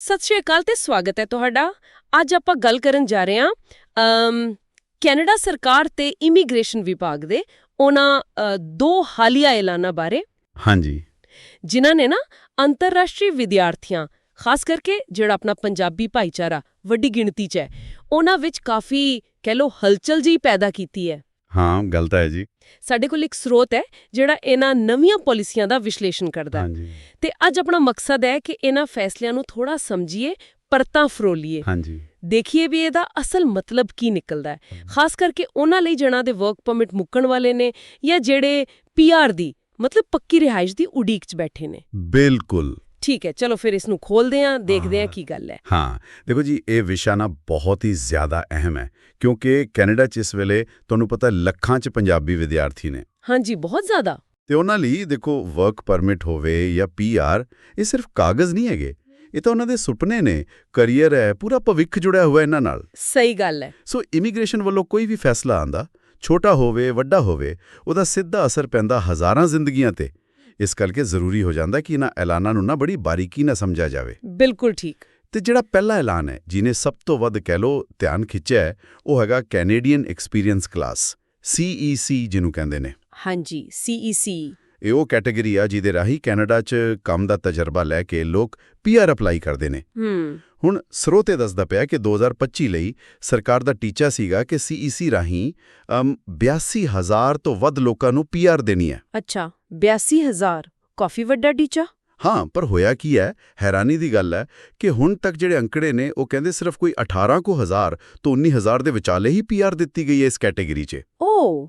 ਸਤਿ ਸ਼੍ਰੀ ਅਕਾਲ ਤੇ ਸਵਾਗਤ ਹੈ ਤੁਹਾਡਾ। ਅੱਜ ਆਪਾਂ ਗੱਲ ਕਰਨ ਜਾ ਰਹੇ ਹਾਂ ਅਮ, ਕੈਨੇਡਾ ਸਰਕਾਰ ਤੇ ਇਮੀਗ੍ਰੇਸ਼ਨ ਵਿਭਾਗ ਦੇ ਉਹਨਾਂ ਦੋ ਹਾਲੀਆ ਐਲਾਨਾਂ ਬਾਰੇ। ਹਾਂਜੀ। ਜਿਨ੍ਹਾਂ ਨੇ ਨਾ ਅੰਤਰਰਾਸ਼ਟਰੀ ਵਿਦਿਆਰਥੀਆਂ ਖਾਸ ਕਰਕੇ ਜਿਹੜਾ ਆਪਣਾ ਪੰਜਾਬੀ ਭਾਈਚਾਰਾ ਵੱਡੀ ਗਿਣਤੀ 'ਚ ਹੈ ਉਹਨਾਂ ਵਿੱਚ ਕਾਫੀ ਕਹਿ ਲੋ ਹਲਚਲ ਜੀ ਪੈਦਾ ਕੀਤੀ ਹੈ। ਹਾਂ ਗੱਲ ਤਾਂ ਹੈ ਜੀ। ਸਾਡੇ ਕੋਲ ਇੱਕ ਸਰੋਤ ਹੈ ਜਿਹੜਾ ਇਹਨਾਂ ਨਵੀਆਂ ਪਾਲਿਸੀਆਂ ਦਾ ਵਿਸ਼ਲੇਸ਼ਣ ਕਰਦਾ ਹੈ। ਤੇ ਅੱਜ ਆਪਣਾ ਮਕਸਦ ਹੈ ਕਿ ਇਹਨਾਂ ਫੈਸਲਿਆਂ ਨੂੰ ਥੋੜਾ ਸਮਝੀਏ ਪਰਤਾਂ ਫਰੋਲੀਏ। ਹਾਂਜੀ। ਦੇਖੀਏ ਵੀ ਇਹਦਾ ਅਸਲ ਮਤਲਬ ਕੀ ਨਿਕਲਦਾ ਹੈ। ਖਾਸ ਕਰਕੇ ਉਹਨਾਂ ਲਈ ਜਿਹਨਾਂ ਦੇ ਵਰਕ ਪਰਮਿਟ ਮੁੱਕਣ ਵਾਲੇ ਨੇ ਜਾਂ ਜਿਹੜੇ ਪੀਆਰ ਦੀ ਮਤਲਬ ਪੱਕੀ ਰਿਹਾਇਸ਼ ਦੀ ਉਡੀਕ 'ਚ ਬੈਠੇ ਨੇ। ਬਿਲਕੁਲ। ਠੀਕ ਹੈ ਚਲੋ ਫਿਰ ਇਸ ਨੂੰ ਖੋਲਦੇ ਹਾਂ ਦੇਖਦੇ ਹਾਂ। ਕੀ ਗੱਲ ਹੈ। ਹਾਂ ਦੇਖੋ ਜੀ ਇਹ ਵਿਸ਼ਾ ਨਾ ਬਹੁਤ ਹੀ ਜ਼ਿਆਦਾ ਅਹਿਮ ਹੈ ਕਿਉਂਕਿ ਕੈਨੇਡਾ 'ਚ ਇਸ ਵੇਲੇ ਤੁਹਾਨੂੰ ਪਤਾ ਲੱਖਾਂ 'ਚ ਪੰਜਾਬੀ ਵਿਦਿਆਰਥੀ ਨੇ। ਹਾਂਜੀ ਬਹੁਤ ਜ਼ਿਆਦਾ। ਤੇ ਉਹਨਾਂ ਲਈ ਦੇਖੋ ਵਰਕ ਪਰਮਿਟ ਹੋਵੇ ਜਾਂ ਪੀਆਰ ਇਹ ਸਿਰਫ ਕਾਗਜ਼ ਨਹੀਂ ਹੈਗੇ ਇਹ ਤਾਂ ਉਹਨਾਂ ਦੇ ਸੁਪਨੇ ਨੇ ਕੈਰੀਅਰ ਹੈ ਪੂਰਾ ਭਵਿੱਖ ਜੁੜਿਆ ਹੋਇਆ ਇਹਨਾਂ ਨਾਲ। ਸਹੀ ਗੱਲ ਹੈ। ਸੋ ਇਮੀਗ੍ਰੇਸ਼ਨ ਵੱਲੋਂ ਕੋਈ ਵੀ ਫੈਸਲਾ ਆਂਦਾ ਛੋਟਾ ਹੋਵੇ ਵੱਡਾ ਹੋਵੇ ਉਹਦਾ ਸਿੱਧਾ ਅਸਰ ਪੈਂਦਾ ਹਜ਼ਾਰਾਂ ਜ਼ਿੰਦਗੀਆਂ ਤੇ। ਇਸ ਕਰਕੇ ਜ਼ਰੂਰੀ ਹੋ ਜਾਂਦਾ ਕਿ ਇਹਨਾਂ ਐਲਾਨਾਂ ਨੂੰ ਨਾ ਬੜੀ ਬਾਰੀਕੀ ਨਾਲ ਸਮਝਿਆ ਜਾਵੇ। ਬਿਲਕੁਲ ਠੀਕ। ਤੇ ਜਿਹੜਾ ਪਹਿਲਾ ਐਲਾਨ ਹੈ ਜਿਹਨੇ ਸਭ ਤੋਂ ਵੱਧ ਕਹਿ ਲੋ ਧਿਆਨ ਖਿੱਚਿਆ ਹੈ ਉਹ ਹੈਗਾ ਕੈਨੇਡੀਅਨ ਐਕਸਪੀਰੀਅੰਸ ਕਲਾਸ CEC ਜਿਹਨੂੰ ਕਹਿੰਦੇ ਨੇ। ਹਾਂਜੀ E CEC ਇਹ ਉਹ ਕੈਟਾਗਰੀ ਆ ਜਿਹਦੇ ਰਾਹੀਂ ਕੈਨੇਡਾ 'ਚ ਕੰਮ ਦਾ ਤਜਰਬਾ ਲੈ ਕੇ ਲੋਕ ਪੀਆਰ ਅਪਲਾਈ ਕਰਦੇ ਨੇ। ਹੂੰ। ਹੁਣ ਸਰੋਤੇ ਦੱਸਦਾ ਪਿਆ ਕਿ 2025 ਲਈ ਸਰਕਾਰ ਦਾ ਟੀਚਾ ਸੀਗਾ ਕਿ CEC ਰਾਹੀਂ ਅਮ, 82000 ਤੋਂ ਵੱਧ ਲੋਕਾਂ ਨੂੰ ਪੀਆਰ ਦੇਣੀ ਹੈ। ਅੱਛਾ 82000 ਕਾਫੀ ਵੱਡਾ ਟੀਚਾ? ਹਾਂ ਪਰ ਹੋਇਆ ਕੀ ਹੈ? ਹੈਰਾਨੀ ਦੀ ਗੱਲ ਹੈ ਕਿ ਹੁਣ ਤੱਕ ਜਿਹੜੇ ਅੰਕੜੇ ਨੇ ਉਹ ਕਹਿੰਦੇ ਸਿਰਫ ਕੋਈ 18 ਕੁ ਹਜ਼ਾਰ ਤੋਂ 19000 ਦੇ ਵਿਚਾਲੇ ਹੀ ਪੀਆਰ ਦਿੱਤੀ ਗਈ ਹੈ ਇਸ ਕੈਟਾਗਰੀ 'ਚ। ਓ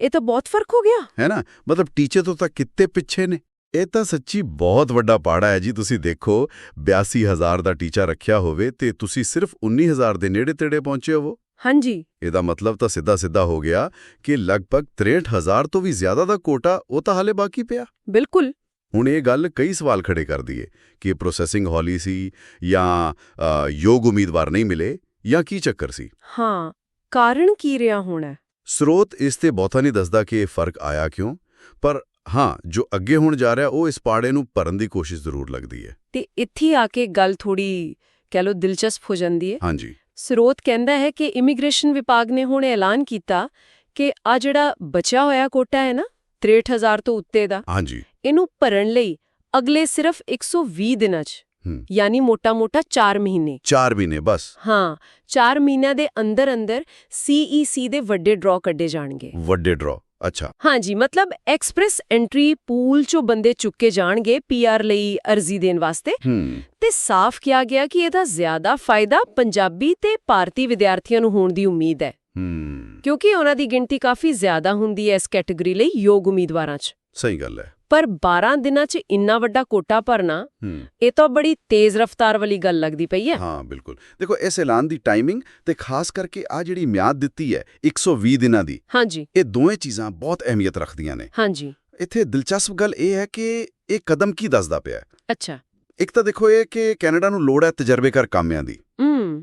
ਇਹ ਤਾਂ ਬਹੁਤ ਫ਼ਰਕ ਹੋ ਗਿਆ। ਹੈ ਨਾ? ਮਤਲਬ ਟੀਚੇ ਤੋਂ ਤਾਂ ਕਿੱਤੇ ਪਿੱਛੇ ਨੇ। ਇਹ ਤਾਂ ਸੱਚੀ ਬਹੁਤ ਵੱਡਾ ਪਾੜਾ ਹੈ ਜੀ ਤੁਸੀਂ ਦੇਖੋ 82000 ਦਾ ਟੀਚਾ ਰੱਖਿਆ ਹੋਵੇ ਤੇ ਤੁਸੀਂ ਸਿਰਫ 19000 ਦੇ ਨੇੜੇ ਤੇੜੇ ਪਹੁੰਚੇ ਹੋਵੋ। ਹਾਂਜੀ। ਇਹਦਾ ਮਤਲਬ ਤਾਂ ਸਿੱਧਾ ਸਿੱਧਾ ਹੋ ਗਿਆ ਕਿ ਲਗਭਗ 63000 ਤੋਂ ਵੀ ਜ਼ਿਆਦਾ ਦਾ ਕੋਟਾ ਉਹ ਤਾਂ ਹਾਲੇ ਬਾਕੀ ਪਿਆ। ਬਿਲਕੁਲ। ਹੁਣ ਇਹ ਗੱਲ ਕਈ ਸਵਾਲ ਖੜੇ ਕਰਦੀ ਏ ਕਿ ਪ੍ਰੋਸੈਸਿੰਗ ਹੌਲੀ ਸੀ ਜਾਂ ਯੋਗ ਉਮੀਦਵਾਰ ਨਹੀਂ ਮਿਲੇ ਜਾਂ ਕੀ ਚੱਕਰ ਸੀ? ਹਾਂ ਕਾਰਨ ਕੀ ਰਿਹਾ ਹੋਣਾ? ਸਰੋਤ ਇਸ ਤੇ ਬਹੁਤਾ ਨਹੀਂ ਦੱਸਦਾ ਕਿ ਇਹ ਫ਼ਰਕ ਆਇਆ ਕਿਉਂ ਪਰ ਹਾਂ ਜੋ ਅੱਗੇ ਹੁਣ ਜਾ ਰਿਹਾ ਉਹ ਇਸ ਪਾੜੇ ਨੂੰ ਭਰਨ ਦੀ ਕੋਸ਼ਿਸ਼ ਜ਼ਰੂਰ ਲੱਗਦੀ ਹੈ। ਤੇ ਇੱਥੇ ਆ ਕੇ ਗੱਲ ਥੋੜੀ ਕਹਿ ਲੋ ਦਿਲਚਸਪ ਹੋ ਜਾਂਦੀ ਹੈ। ਹਾਂਜੀ। ਸਰੋਤ ਕਹਿੰਦਾ ਹੈ ਕਿ ਇਮੀਗ੍ਰੇਸ਼ਨ ਵਿਭਾਗ ਨੇ ਹੁਣ ਐਲਾਨ ਕੀਤਾ ਕਿ ਆ ਜਿਹੜਾ ਬਚਿਆ ਹੋਇਆ ਕੋਟਾ ਹੈ ਨਾ 63000 ਤੋਂ ਉੱਤੇ ਦਾ ਹਾਂਜੀ। ਇਹਨੂੰ ਭਰਨ ਲਈ ਅਗਲੇ ਸਿਰਫ 120 ਦਿਨਾਂ 'ਚ। ਯਾਨੀ ਮੋਟਾ-ਮੋਟਾ 4 ਮਹੀਨੇ। 4 ਮਹੀਨੇ ਬਸ। ਹਾਂ 4 ਮਹੀਨਿਆਂ ਦੇ ਅੰਦਰ ਅੰਦਰ CEC ਦੇ ਵੱਡੇ ਡਰਾਅ ਕੱਢੇ ਜਾਣਗੇ। ਵੱਡੇ ਡਰਾ ਅੱਛਾ। ਹਾਂਜੀ ਮਤਲਬ ਐਕਸਪ੍ਰੈਸ ਐਂਟਰੀ ਪੂਲ ਚੋਂ ਬੰਦੇ ਚੁੱਕੇ ਜਾਣਗੇ ਪੀਆਰ ਲਈ ਅਰਜ਼ੀ ਦੇਣ ਵਾਸਤੇ। ਤੇ ਸਾਫ਼ ਕਿਹਾ ਗਿਆ ਕਿ ਇਹਦਾ ਜ਼ਿਆਦਾ ਫਾਇਦਾ ਪੰਜਾਬੀ ਤੇ ਭਾਰਤੀ ਵਿਦਿਆਰਥੀਆਂ ਨੂੰ ਹੋਣ ਦੀ ਉਮੀਦ ਹੂੰ। ਕਿਉਂਕਿ ਉਹਨਾਂ ਦੀ ਗਿਣਤੀ ਕਾਫੀ ਜ਼ਿਆਦਾ ਹੁੰਦੀ ਹੈ ਇਸ ਕੈਟਾਗਰੀ ਲਈ ਯੋਗ ਉਮੀਦਵਾਰਾਂ 'ਚ। ਸਹੀ ਗੱਲ ਹੈ। ਪਰ 12 ਦਿਨਾਂ 'ਚ ਇੰਨਾ ਵੱਡਾ ਕੋਟਾ ਭਰਨਾ ਇਹ ਤਾਂ ਬੜੀ ਤੇਜ਼ ਰਫ਼ਤਾਰ ਵਾਲੀ ਗੱਲ ਲੱਗਦੀ ਪਈ ਹੈ। ਹਾਂ ਬਿਲਕੁਲ। ਦੇਖੋ ਇਸ ਐਲਾਨ ਦੀ ਟਾਈਮਿੰਗ ਤੇ ਖਾਸ ਕਰਕੇ ਆ ਜਿਹੜੀ ਮਿਆਦ ਦਿੱਤੀ ਹੈ 120 ਦਿਨਾਂ ਦੀ ਹਾਂਜੀ। ਇਹ ਦੋਵੇਂ ਚੀਜ਼ਾਂ ਬਹੁਤ ਅਹਿਮੀਅਤ ਰੱਖਦੀਆਂ ਨੇ। ਹਾਂਜੀ। ਇੱਥੇ ਦਿਲਚਸਪ ਗੱਲ ਇਹ ਹੈ ਕਿ ਇਹ ਕਦਮ ਕੀ ਦੱਸਦਾ ਪਿਆ ਹੈ? ਅੱਛਾ। ਇੱਕ ਤਾਂ ਦੇਖੋ ਇਹ ਕਿ ਕੈਨੇਡਾ ਨੂੰ ਲੋੜ ਹੈ ਤਜਰਬੇਕਾਰ ਕਾਮਿਆਂ ਦੀ।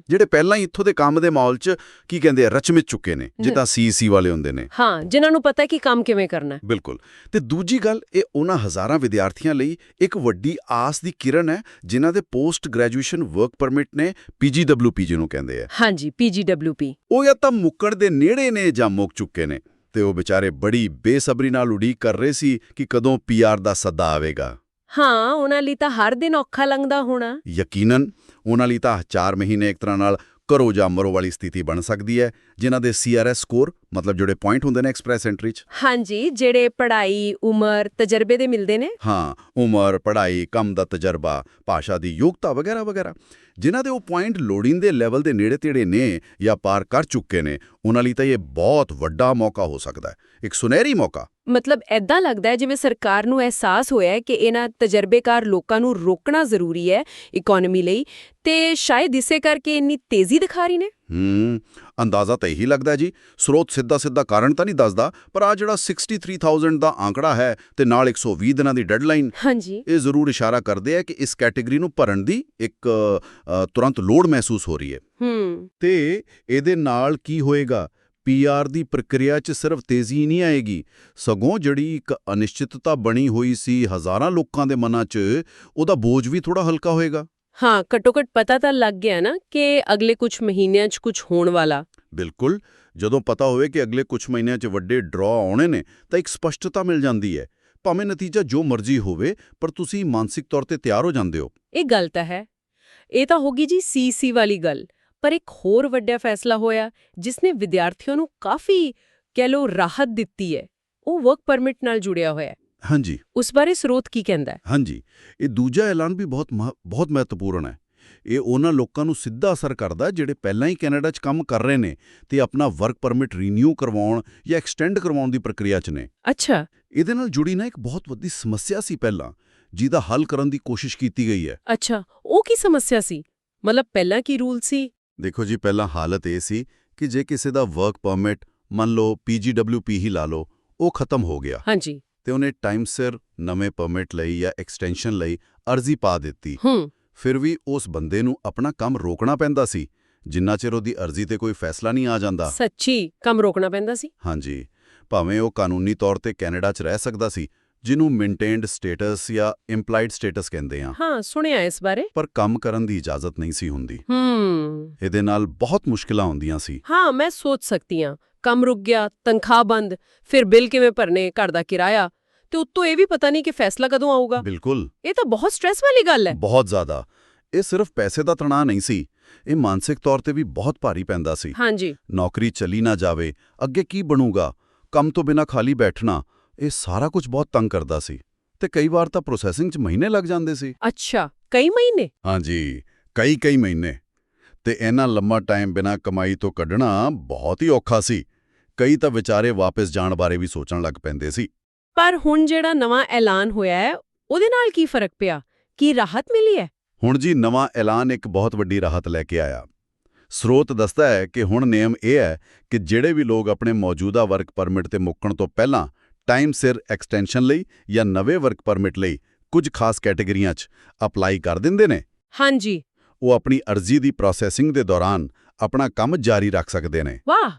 ਜਿਹੜੇ ਪਹਿਲਾਂ ਹੀ ਇੱਥੋਂ ਦੇ ਕੰਮ ਦੇ ਮਾਹੌਲ 'ਚ ਕੀ ਕਹਿੰਦੇ ਆ ਰਚਮਿਤ ਚੁੱਕੇ ਨੇ ਜਿੱਦਾਂ ਸੀਸੀ ਵਾਲੇ ਹੁੰਦੇ ਨੇ। ਹਾਂ ਜਿਨ੍ਹਾਂ ਨੂੰ ਪਤਾ ਹੈ ਕਿ ਕੰਮ ਕਿਵੇਂ ਕਰਨਾ ਹੈ। ਬਿਲਕੁਲ। ਤੇ ਦੂਜੀ ਗੱਲ ਇਹ ਉਹਨਾਂ ਹਜ਼ਾਰਾਂ ਵਿਦਿਆਰਥੀਆਂ ਲਈ ਇੱਕ ਵੱਡੀ ਆਸ ਦੀ ਕਿਰਨ ਹੈ ਜਿਨ੍ਹਾਂ ਦੇ ਪੋਸਟ ਗ੍ਰੈਜੂਏਸ਼ਨ ਵਰਕ ਪਰਮਿਟ ਨੇ ਪੀਜੀਡਬਲਯੂਪੀ ਜਿਹਨੂੰ ਕਹਿੰਦੇ ਆ। ਹਾਂਜੀ ਪੀਜੀਡਬਲਯੂਪੀ ਉਹ ਜਾਂ ਤਾਂ ਮੁੱਕਣ ਦੇ ਨੇੜੇ ਨੇ ਜਾਂ ਮੁੱਕ ਚੁੱਕੇ ਨੇ। ਤੇ ਉਹ ਵਿਚਾਰੇ ਬੜੀ ਬੇਸਬਰੀ ਨਾਲ ਉਡੀਕ ਕਰ ਰਹੇ ਸੀ ਕਿ ਕਦੋਂ ਪੀਆਰ ਦਾ ਸੱਦਾ ਆਵੇਗਾ। ਹਾਂ ਉਹਨਾਂ ਲਈ ਤਾਂ ਹਰ ਦਿਨ ਔਖਾ ਲੰਘਦਾ ਹੋਣਾ। ਯਕੀਨਨ ਉਹਨਾਂ ਲਈ ਤਾਂ 4 ਮਹੀਨੇ ਇੱਕ ਤਰ੍ਹਾਂ ਨਾਲ ਕਰੋ ਜਾਂ ਮਰੋ ਵਾਲੀ ਸਥਿਤੀ ਬਣ ਸਕਦੀ ਹੈ ਜਿਨ੍ਹਾਂ ਦੇ ਸੀਆਰਐਸ ਸਕੋਰ ਮਤਲਬ ਜਿਹੜੇ ਪੁਆਇੰਟ ਹੁੰਦੇ ਨੇ ਐਕਸਪ੍ਰੈਸ ਐਂਟਰੀ 'ਚ। ਹਾਂਜੀ ਜਿਹੜੇ ਪੜ੍ਹਾਈ ਉਮਰ ਤਜਰਬੇ ਦੇ ਮਿਲਦੇ ਨੇ। ਹਾਂ ਉਮਰ ਪੜ੍ਹਾਈ ਕੰਮ ਦਾ ਤਜਰਬਾ ਭਾਸ਼ਾ ਦੀ ਯੋਗਤਾ ਵਗੈਰਾ ਵਗੈਰਾ। ਜਿਨ੍ਹਾਂ ਦੇ ਉਹ ਪੁਆਇੰਟ ਲੋੜੀਂਦੇ ਲੈਵਲ ਦੇ ਨੇੜੇ-ਤੇੜੇ ਨੇ ਜਾਂ ਪਾਰ ਕਰ ਚੁੱਕੇ ਨੇ, ਉਹਨਾਂ ਲਈ ਤਾਂ ਇਹ ਬਹੁਤ ਵੱਡਾ ਮੌਕਾ ਹੋ ਸਕਦਾ ਹੈ। ਇੱਕ ਸੁਨਹਿਰੀ ਮੌਕਾ। ਮਤਲਬ ਐਦਾਂ ਲੱਗਦਾ ਹੈ ਜਿਵੇਂ ਸਰਕਾਰ ਨੂੰ ਅਹਿਸਾਸ ਹੋਇਆ ਹੈ ਕਿ ਇਹਨਾਂ ਤਜਰਬੇਕਾਰ ਲੋਕਾਂ ਨੂੰ ਰੋਕਣਾ ਜ਼ਰੂਰੀ ਹੈ ਇਕਨੋਮੀ ਲਈ, ਤੇ ਸ਼ਾਇਦ ਇਸੇ ਕਰਕੇ ਇੰਨੀ ਤੇਜ਼ੀ ਦਿਖਾ ਰਹੀ ਨੇ? ਹੂੰ ਅੰਦਾਜ਼ਾ ਤਾਂ ਇਹੀ ਲੱਗਦਾ ਜੀ। ਸਰੋਤ ਸਿੱਧਾ ਸਿੱਧਾ ਕਾਰਨ ਤਾਂ ਨਹੀਂ ਦੱਸਦਾ ਪਰ ਆ ਜਿਹੜਾ 63000 ਦਾ ਆંકੜਾ ਹੈ ਤੇ ਨਾਲ 120 ਦਿਨਾਂ ਦੀ ਡੈਡਲਾਈਨ ਹਾਂਜੀ। ਇਹ ਜ਼ਰੂਰ ਇਸ਼ਾਰਾ ਕਰਦੇ ਆ ਕਿ ਇਸ ਕੈਟਾਗਰੀ ਨੂੰ ਭਰਨ ਦੀ ਇੱਕ ਤੁਰੰਤ ਲੋੜ ਮਹਿਸੂਸ ਹੋ ਰਹੀ ਹੈ। ਹੂੰ। ਤੇ ਇਹਦੇ ਨਾਲ ਕੀ ਹੋਏਗਾ? ਪੀਆਰ ਦੀ ਪ੍ਰਕਿਰਿਆ 'ਚ ਸਿਰਫ ਤੇਜ਼ੀ ਨਹੀਂ ਆਏਗੀ। ਸਗੋਂ ਜਿਹੜੀ ਇੱਕ ਅਨਿਸ਼ਚਿਤਤਾ ਬਣੀ ਹੋਈ ਸੀ ਹਜ਼ਾਰਾਂ ਲੋਕਾਂ ਦੇ ਮਨਾਂ 'ਚ ਉਹਦਾ ਬੋਝ ਵੀ ਥੋੜਾ ਹਲਕਾ ਹੋਏਗਾ। ਹਾਂ ਘੱਟੋ ਘੱਟ ਪਤਾ ਤਾਂ ਲੱਗ ਗਿਆ ਨਾ ਕਿ ਅਗਲੇ ਕੁਝ ਮਹੀਨਿਆਂ 'ਚ ਕੁਝ ਹੋਣ ਵਾਲਾ। ਬਿਲਕੁਲ ਜਦੋਂ ਪਤਾ ਹੋਵੇ ਕਿ ਅਗਲੇ ਕੁਝ ਮਹੀਨਿਆਂ 'ਚ ਵੱਡੇ ਡਰਾਅ ਆਉਣੇ ਨੇ ਤਾਂ ਇੱਕ ਸਪਸ਼ਟਤਾ ਮਿਲ ਜਾਂਦੀ ਹੈ। ਭਾਵੇਂ ਨਤੀਜਾ ਜੋ ਮਰਜ਼ੀ ਹੋਵੇ ਪਰ ਤੁਸੀਂ ਮਾਨਸਿਕ ਤੌਰ ਤੇ ਤਿਆਰ ਹੋ ਜਾਂਦੇ ਹੋ। ਇਹ ਗੱਲ ਤਾਂ ਹੈ। ਇਹ ਤਾਂ ਹੋਗੀ ਜੀ ਸੀਸੀ ਵਾਲੀ ਗੱਲ। ਪਰ ਇੱਕ ਹੋਰ ਵੱਡਾ ਫੈਸਲਾ ਹੋਇਆ ਜਿਸ ਨੇ ਵਿਦਿਆਰਥੀਆਂ ਨੂੰ ਕਾਫੀ ਕਹਿ ਲੋ ਰਾਹਤ ਦਿੱਤੀ ਹੈ। ਉਹ ਵਰਕ ਪਰਮਿਟ ਨਾਲ ਜੁੜਿਆ ਹੋਇਆ ਹੈ। ਹਾਂਜੀ। ਉਸ ਬਾਰੇ ਸਰੋਤ ਕੀ ਕਹਿੰਦਾ ਹੈ? ਹਾਂਜੀ। ਇਹ ਦੂਜਾ ਐਲਾਨ ਵੀ ਬਹੁਤ ਮਹ- ਬਹੁਤ ਮਹੱਤਵਪੂਰਨ ਹੈ। ਇਹ ਉਹਨਾਂ ਲੋਕਾਂ ਨੂੰ ਸਿੱਧਾ ਅਸਰ ਕਰਦਾ ਜਿਹੜੇ ਪਹਿਲਾਂ ਹੀ ਕੈਨੇਡਾ 'ਚ ਕੰਮ ਕਰ ਰਹੇ ਨੇ ਤੇ ਆਪਣਾ ਵਰਕ ਪਰਮਿਟ ਰੀਨਿਊ ਕਰਵਾਉਣ ਜਾਂ ਐਕਸਟੈਂਡ ਕਰਵਾਉਣ ਦੀ ਪ੍ਰਕਿਰਿਆ 'ਚ ਨੇ। ਅੱਛਾ। ਇਹਦੇ ਨਾਲ ਜੁੜੀ ਨਾ ਇੱਕ ਬਹੁਤ ਵੱਡੀ ਸਮੱਸਿਆ ਸੀ ਪਹਿਲਾਂ ਜਿਹਦਾ ਹੱਲ ਕਰਨ ਦੀ ਕੋਸ਼ਿਸ਼ ਕੀਤੀ ਗਈ ਹੈ। ਅੱਛਾ ਉਹ ਕੀ ਸਮੱਸਿਆ ਸੀ? ਮਤਲਬ ਪਹਿਲਾਂ ਕੀ ਰੂਲ ਸੀ? ਦੇਖੋ ਜੀ ਪਹਿਲਾਂ ਹਾਲਤ ਇਹ ਸੀ ਕਿ ਜੇ ਕਿਸੇ ਦਾ ਵਰਕ ਪਰਮਿਟ ਮੰਨ ਲਓ ਪੀਜੀਡਬਲਯੂਪੀ ਹੀ ਲਾ ਲਓ ਉਹ ਖਤਮ ਹੋ ਗਿਆ। ਹਾਂਜੀ। ਤੇ ਉਹਨੇ ਟਾਈਮ ਸਿਰ ਨਵੇਂ ਪਰਮਿਟ ਲਈ ਜਾਂ ਐਕਸਟੈਂਸ਼ਨ ਲਈ ਅਰਜ਼ੀ ਪਾ ਦਿੱਤੀ। ਹੂੰ। ਫਿਰ ਵੀ ਉਸ ਬੰਦੇ ਨੂੰ ਆਪਣਾ ਕੰਮ ਰੋਕਣਾ ਪੈਂਦਾ ਸੀ ਜਿੰਨਾ ਚਿਰ ਉਹਦੀ ਅਰਜ਼ੀ ਤੇ ਕੋਈ ਫੈਸਲਾ ਨਹੀਂ ਆ ਜਾਂਦਾ। ਸੱਚੀ ਕੰਮ ਰੋਕਣਾ ਪੈਂਦਾ ਸੀ? ਹਾਂਜੀ। ਭਾਵੇਂ ਉਹ ਕਾਨੂੰਨੀ ਤੌਰ ਤੇ ਕੈਨੇਡਾ 'ਚ ਰਹਿ ਸਕਦਾ ਸੀ ਜਿਹਨੂੰ ਮੇਨਟੇਨਡ ਸਟੇਟਸ ਜਾਂ ਇੰਪਲਾਈਡ ਸਟੇਟਸ ਕਹਿੰਦੇ ਆ। ਹਾਂ ਸੁਣਿਆ ਇਸ ਬਾਰੇ? ਪਰ ਕੰਮ ਕਰਨ ਦੀ ਇਜਾਜ਼ਤ ਨਹੀਂ ਸੀ ਹੁੰਦੀ। ਹੂੰ। ਇਹਦੇ ਨਾਲ ਬਹੁਤ ਮੁਸ਼ਕਲਾਂ ਹੁੰਦੀਆਂ ਸੀ। ਹਾਂ ਮੈਂ ਸੋਚ ਸਕਦੀ ਹਾਂ। ਕੰਮ ਰੁਕ ਗਿਆ ਤਨਖਾਹ ਬੰਦ ਫਿਰ ਬਿੱਲ ਕਿਵੇਂ ਭਰਨੇ ਘਰ ਦਾ ਕਿਰਾਇਆ ਤੇ ਉੱਤੋਂ ਇਹ ਵੀ ਪਤਾ ਨਹੀਂ ਕਿ ਫੈਸਲਾ ਕਦੋਂ ਆਊਗਾ। ਬਿਲਕੁਲ। ਇਹ ਤਾਂ ਬਹੁਤ ਸਟ੍ਰੈਸ ਵਾਲੀ ਗੱਲ ਹੈ। ਬਹੁਤ ਜ਼ਿਆਦਾ। ਇਹ ਸਿਰਫ ਪੈਸੇ ਦਾ ਤਣਾਅ ਨਹੀਂ ਸੀ। ਇਹ ਮਾਨਸਿਕ ਤੌਰ ਤੇ ਵੀ ਬਹੁਤ ਭਾਰੀ ਪੈਂਦਾ ਸੀ। ਹਾਂਜੀ। ਨੌਕਰੀ ਚਲੀ ਨਾ ਜਾਵੇ ਅੱਗੇ ਕੀ ਬਣੂਗਾ? ਕੰਮ ਤੋਂ ਬਿਨਾ ਖਾਲੀ ਬੈਠਣਾ ਇਹ ਸਾਰਾ ਕੁਝ ਬਹੁਤ ਤੰਗ ਕਰਦਾ ਸੀ। ਤੇ ਕਈ ਵਾਰ ਤਾਂ ਪ੍ਰੋਸੈਸਿੰਗ 'ਚ ਮਹੀਨੇ ਲੱਗ ਜਾਂਦੇ ਸੀ। ਅੱਛਾ ਕਈ ਮਹੀਨੇ? ਹਾਂਜੀ ਕਈ ਕਈ ਮਹੀਨੇ। ਤੇ ਇਹਨਾਂ ਲੰਮਾ ਟਾਈਮ ਬਿਨਾ ਕਮਾਈ ਤੋਂ ਕੱਢਣਾ ਬਹੁਤ ਹੀ ਔਖਾ ਸੀ। ਕਈ ਤਾਂ ਵਿਚਾਰੇ ਵਾਪਸ ਜਾਣ ਬਾਰੇ ਵੀ ਸੋਚਣ ਲੱਗ ਪੈਂਦੇ ਸੀ। ਪਰ ਹੁਣ ਜਿਹੜਾ ਨਵਾਂ ਐਲਾਨ ਹੋਇਆ ਹੈ ਉਹਦੇ ਨਾਲ ਕੀ ਫ਼ਰਕ ਪਿਆ? ਕੀ ਰਾਹਤ ਮਿਲੀ ਹੈ? ਹੁਣ ਜੀ ਨਵਾਂ ਐਲਾਨ ਇੱਕ ਬਹੁਤ ਵੱਡੀ ਰਾਹਤ ਲੈ ਕੇ ਆਇਆ। ਸਰੋਤ ਦੱਸਦਾ ਹੈ ਕਿ ਹੁਣ ਨਿਯਮ ਇਹ ਹੈ ਕਿ ਜਿਹੜੇ ਵੀ ਲੋਕ ਆਪਣੇ ਮੌਜੂਦਾ ਵਰਕ ਪਰਮਿਟ ਤੇ ਮੁੱਕਣ ਤੋਂ ਪਹਿਲਾਂ ਟਾਈਮ ਸਿਰ ਐਕਸਟੈਂਸ਼ਨ ਲਈ ਜਾਂ ਨਵੇਂ ਵਰਕ ਪਰਮਿਟ ਲਈ ਕੁਝ ਖਾਸ ਕੈਟਾਗਰੀਆਂ 'ਚ ਅਪਲਾਈ ਕਰ ਦਿੰਦੇ ਨੇ। ਹਾਂਜੀ। ਉਹ ਆਪਣੀ ਅਰਜ਼ੀ ਦੀ ਪ੍ਰੋਸੈਸਿੰਗ ਦੇ ਦੌਰਾਨ ਆਪਣਾ ਕੰਮ ਜਾਰੀ ਰੱਖ ਸਕਦੇ ਨੇ। ਵਾਹ!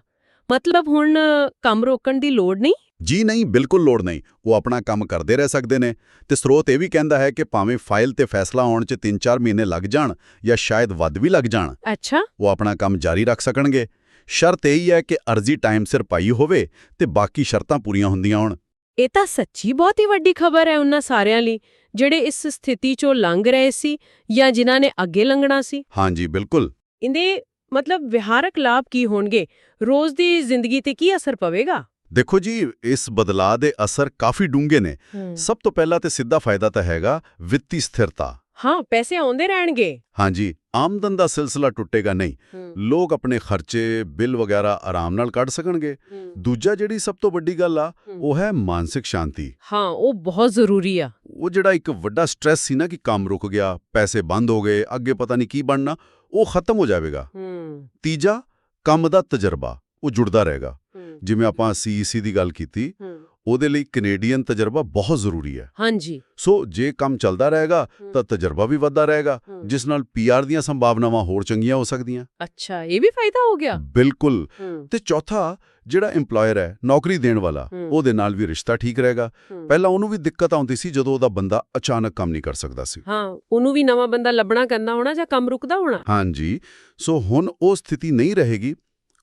ਮਤਲਬ ਹੁਣ ਕੰਮ ਰੋਕਣ ਦੀ ਲੋੜ ਨਹੀਂ? ਜੀ ਨਹੀਂ ਬਿਲਕੁਲ ਲੋੜ ਨਹੀਂ। ਉਹ ਆਪਣਾ ਕੰਮ ਕਰਦੇ ਰਹਿ ਸਕਦੇ ਨੇ। ਤੇ ਸਰੋਤ ਇਹ ਵੀ ਕਹਿੰਦਾ ਹੈ ਕਿ ਭਾਵੇਂ ਫਾਈਲ ਤੇ ਫੈਸਲਾ ਆਉਣ 'ਚ 3-4 ਮਹੀਨੇ ਲੱਗ ਜਾਣ ਜਾਂ ਸ਼ਾਇਦ ਵੱਧ ਵੀ ਲੱਗ ਜਾਣ ਅੱਛਾ। ਉਹ ਆਪਣਾ ਕੰਮ ਜਾਰੀ ਰੱਖ ਸਕਣਗੇ। ਸ਼ਰਤ ਇਹ ਹੀ ਹੈ ਕਿ ਅਰਜ਼ੀ ਟਾਈਮ ਸਿਰ ਪਾਈ ਹੋਵੇ ਤੇ ਬਾਕੀ ਸ਼ਰਤਾਂ ਪੂਰੀਆਂ ਹੁੰਦੀਆਂ ਹੋਣ। ਇਹ ਤਾਂ ਸੱਚੀ ਬਹੁਤ ਹੀ ਵੱਡੀ ਖਬਰ ਹੈ ਉਹਨਾਂ ਸਾਰਿਆਂ ਲਈ ਜਿਹੜੇ ਇਸ ਸਥਿਤੀ ਚੋਂ ਲੰਘ ਰਹੇ ਸੀ ਜਾਂ ਜਿਨ੍ਹਾਂ ਨੇ ਅੱਗੇ ਲੰਘਣਾ ਸੀ। ਹਾਂਜੀ ਬਿਲਕੁਲ। ਇਹਦੇ ਮਤਲਬ ਵਿਹਾਰਕ ਲਾਭ ਕੀ ਹੋਣਗੇ? ਰੋਜ਼ ਦੀ ਜ਼ਿੰਦਗੀ ਤੇ ਕੀ ਅਸਰ ਪਵੇਗਾ? ਦੇਖੋ ਜੀ ਇਸ ਬਦਲਾਅ ਦੇ ਅਸਰ ਕਾਫੀ ਡੂੰਘੇ ਨੇ। ਸਭ ਤੋਂ ਪਹਿਲਾਂ ਤੇ ਸਿੱਧਾ ਫਾਇਦਾ ਤਾਂ ਹੈਗਾ ਵਿੱਤੀ ਸਥਿਰਤਾ। ਹਾਂ ਪੈਸੇ ਆਉਂਦੇ ਰਹਿਣਗੇ। ਹਾਂਜੀ ਆਮਦਨ ਦਾ ਸਿਲਸਿਲਾ ਟੁੱਟੇਗਾ ਨਹੀਂ। ਲੋਕ ਆਪਣੇ ਖਰਚੇ ਬਿੱਲ ਵਗੈਰਾ ਆਰਾਮ ਨਾਲ ਕੱਢ ਸਕਣਗੇ। ਦੂਜਾ ਜਿਹੜੀ ਸਭ ਤੋਂ ਵੱਡੀ ਗੱਲ ਆ ਉਹ ਹੈ ਮਾਨਸਿਕ ਸ਼ਾਂਤੀ। ਹਾਂ ਉਹ ਬਹੁਤ ਜ਼ਰੂਰੀ ਆ। ਉਹ ਜਿਹੜਾ ਇੱਕ ਵੱਡਾ ਸਟ੍ਰੈਸ ਸੀ ਨਾ ਕਿ ਕੰਮ ਰੁਕ ਗਿਆ ਪੈਸੇ ਬੰਦ ਹੋ ਗਏ ਅੱਗੇ ਪਤਾ ਨਹੀਂ ਕੀ ਬਣਨਾ ਉਹ ਖਤਮ ਹੋ ਜਾਵੇਗਾ। ਹੂੰ। ਤੀਜਾ ਕੰਮ ਦਾ ਤਜਰਬਾ ਉਹ ਜੁੜਦਾ ਰਹੇਗਾ। ਜਿਵੇਂ ਆਪਾਂ ਸੀਈਸੀ ਦੀ ਗੱਲ ਕੀਤੀ ਉਹਦੇ ਲਈ ਕੈਨੇਡੀਅਨ ਤਜਰਬਾ ਬਹੁਤ ਜ਼ਰੂਰੀ ਹੈ। ਹਾਂਜੀ। ਸੋ ਜੇ ਕੰਮ ਚੱਲਦਾ ਰਹੇਗਾ ਤਾਂ ਤਜਰਬਾ ਵੀ ਵੱਧਦਾ ਰਹੇਗਾ ਜਿਸ ਨਾਲ ਪੀਆਰ ਦੀਆਂ ਸੰਭਾਵਨਾਵਾਂ ਹੋਰ ਚੰਗੀਆਂ ਹੋ ਸਕਦੀਆਂ। ਅੱਛਾ ਇਹ ਵੀ ਫਾਇਦਾ ਹੋ ਗਿਆ? ਬਿਲਕੁਲ। ਤੇ ਚੌਥਾ ਜਿਹੜਾ EMPLOYER ਹੈ ਨੌਕਰੀ ਦੇਣ ਵਾਲਾ। ਉਹਦੇ ਨਾਲ ਵੀ ਰਿਸ਼ਤਾ ਠੀਕ ਰਹੇਗਾ। ਪਹਿਲਾਂ ਉਹਨੂੰ ਵੀ ਦਿੱਕਤ ਆਉਂਦੀ ਸੀ ਜਦੋਂ ਉਹਦਾ ਬੰਦਾ ਅਚਾਨਕ ਕੰਮ ਨਹੀਂ ਕਰ ਸਕਦਾ ਸੀ। ਹਾਂ ਉਹਨੂੰ ਵੀ ਨਵਾਂ ਬੰਦਾ ਲੱਭਣਾ ਕਰਨਾ ਹੋਣਾ ਜਾਂ ਕੰਮ ਰੁਕਦਾ ਹੋਣਾ? ਹਾਂਜੀ। ਸੋ ਹੁਣ ਉਹ ਸਥਿਤੀ ਨਹੀਂ ਰਹੇਗੀ।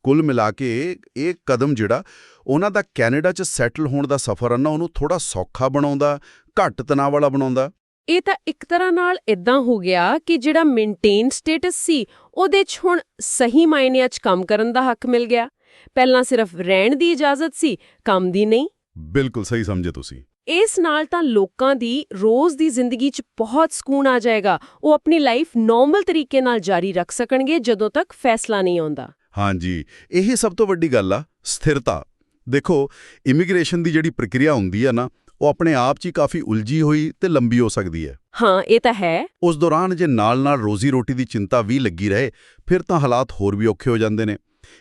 ਕੁੱਲ ਮਿਲਾ ਕੇ ਇਹ ਕਦਮ ਜਿਹੜਾ ਉਹਨਾਂ ਦਾ ਕੈਨੇਡਾ 'ਚ ਸੈਟਲ ਹੋਣ ਦਾ ਸਫ਼ਰ ਨਾ ਉਹਨੂੰ ਥੋੜਾ ਸੌਖਾ ਬਣਾਉਂਦਾ ਘੱਟ ਤਣਾਅ ਵਾਲਾ ਬਣਾਉਂਦਾ। ਇਹ ਤਾਂ ਇੱਕ ਤਰ੍ਹਾਂ ਨਾਲ ਇਦਾਂ ਹੋ ਗਿਆ ਕਿ ਜਿਹੜਾ ਮੇਨਟੇਨ ਸਟੇਟਸ ਸੀ ਉਹਦੇ 'ਚ ਹੁਣ ਸਹੀ ਮਾਇਨਿਆਂ 'ਚ ਕੰਮ ਕਰਨ ਦਾ ਹੱਕ ਮਿਲ ਗਿਆ। ਪਹਿਲਾਂ ਸਿਰਫ ਰਹਿਣ ਦੀ ਇਜਾਜ਼ਤ ਸੀ ਕੰਮ ਦੀ ਨਹੀਂ। ਬਿਲਕੁਲ ਸਹੀ ਸਮਝੇ ਤੁਸੀਂ। ਇਸ ਨਾਲ ਤਾਂ ਲੋਕਾਂ ਦੀ ਰੋਜ਼ ਦੀ ਜ਼ਿੰਦਗੀ 'ਚ ਬਹੁਤ ਸਕੂਨ ਆ ਜਾਏਗਾ। ਉਹ ਆਪਣੀ ਲਾਈਫ ਨਾਰਮਲ ਤਰੀਕੇ ਨਾਲ ਜਾਰੀ ਰੱਖ ਸਕਣਗੇ ਜਦੋਂ ਤੱਕ ਫੈਸਲਾ ਨਹੀਂ ਆਉਂਦਾ। ਹਾਂਜੀ ਇਹ ਸਭ ਤੋਂ ਵੱਡੀ ਗੱਲ ਆ ਸਥਿਰਤਾ। ਦੇਖੋ ਇਮੀਗ੍ਰੇਸ਼ਨ ਦੀ ਜਿਹੜੀ ਪ੍ਰਕਿਰਿਆ ਹੁੰਦੀ ਆ ਨਾ ਉਹ ਆਪਣੇ ਆਪ 'ਚ ਹੀ ਕਾਫੀ ਉਲਝੀ ਹੋਈ ਤੇ ਲੰਬੀ ਹੋ ਸਕਦੀ ਹੈ। ਹਾਂ ਇਹ ਤਾਂ ਹੈ। ਉਸ ਦੌਰਾਨ ਜੇ ਨਾਲ-ਨਾਲ ਰੋਜ਼ੀ-ਰੋਟੀ ਦੀ ਚਿੰਤਾ ਵੀ ਲੱਗੀ ਰਹੇ ਫਿਰ ਤਾਂ ਹਾਲਾਤ ਹੋਰ ਵੀ ਔਖੇ ਹੋ ਜਾਂਦੇ ਨੇ।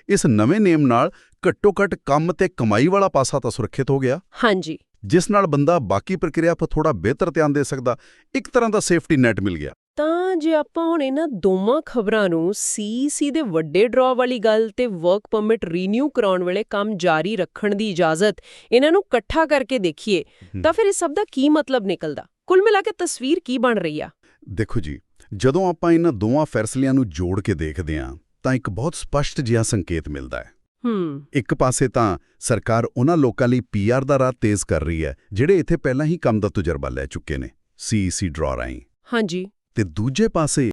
ਇਸ ਨਵੇਂ ਨੇਮ ਨਾਲ ਘੱਟੋ-ਘੱਟ ਕੰਮ ਤੇ ਕਮਾਈ ਵਾਲਾ ਪਾਸਾ ਤਾਂ ਸੁਰੱਖਿਅਤ ਹੋ ਗਿਆ। ਹਾਂਜੀ। ਜਿਸ ਨਾਲ ਬੰਦਾ ਬਾਕੀ ਪ੍ਰਕਿਰਿਆ 'ਤੇ ਥੋੜਾ ਬਿਹਤਰ ਧਿਆਨ ਦੇ ਸਕਦਾ ਇੱਕ ਤਰ੍ਹਾਂ ਦਾ ਸੇਫਟੀ ਨੈਟ ਮਿਲ ਗਿਆ। ਤਾਂ ਜੇ ਆਪਾਂ ਹੁਣ ਇਹਨਾਂ ਦੋਵਾਂ ਖਬਰਾਂ ਨੂੰ ਸੀਸੀ ਦੇ ਵੱਡੇ ਡਰਾਅ ਵਾਲੀ ਗੱਲ ਤੇ ਵਰਕ ਪਰਮਿਟ ਰੀਨਿਊ ਕਰਾਉਣ ਵੇਲੇ ਕੰਮ ਜਾਰੀ ਰੱਖਣ ਦੀ ਇਜਾਜ਼ਤ ਇਹਨਾਂ ਨੂੰ ਇਕੱਠਾ ਕਰਕੇ ਦੇਖੀਏ ਤਾਂ ਫਿਰ ਇਸ ਸਭ ਦਾ ਕੀ ਮਤਲਬ ਨਿਕਲਦਾ? ਕੁੱਲ ਮਿਲਾ ਕੇ ਤਸਵੀਰ ਕੀ ਬਣ ਰਹੀ ਆ? ਦੇਖੋ ਜੀ ਜਦੋਂ ਆਪਾਂ ਇਹਨਾਂ ਦੋਵਾਂ ਫੈਸਲਿਆਂ ਨੂੰ ਜੋੜ ਕੇ ਦੇਖਦੇ ਹਾਂ ਤਾਂ ਇੱਕ ਬਹੁਤ ਸਪਸ਼ਟ ਜਿਹਾ ਸੰਕੇਤ ਮਿਲਦਾ ਹੈ। ਹੂੰ। ਇੱਕ ਪਾਸੇ ਤਾਂ ਸਰਕਾਰ ਉਹਨਾਂ ਲੋਕਾਂ ਲਈ ਪੀਆਰ ਦਾ ਰਾਹ ਤੇਜ਼ ਕਰ ਰਹੀ ਹੈ ਜਿਹੜੇ ਇੱਥੇ ਪਹਿਲਾਂ ਹੀ ਕੰਮ ਦਾ ਤਜਰਬਾ ਲੈ ਚੁੱਕੇ ਨੇ ਸੀਈਸੀ ਡਰਾ ਰਾਹੀਂ। ਹਾਂਜੀ। ਤੇ ਦੂਜੇ ਪਾਸੇ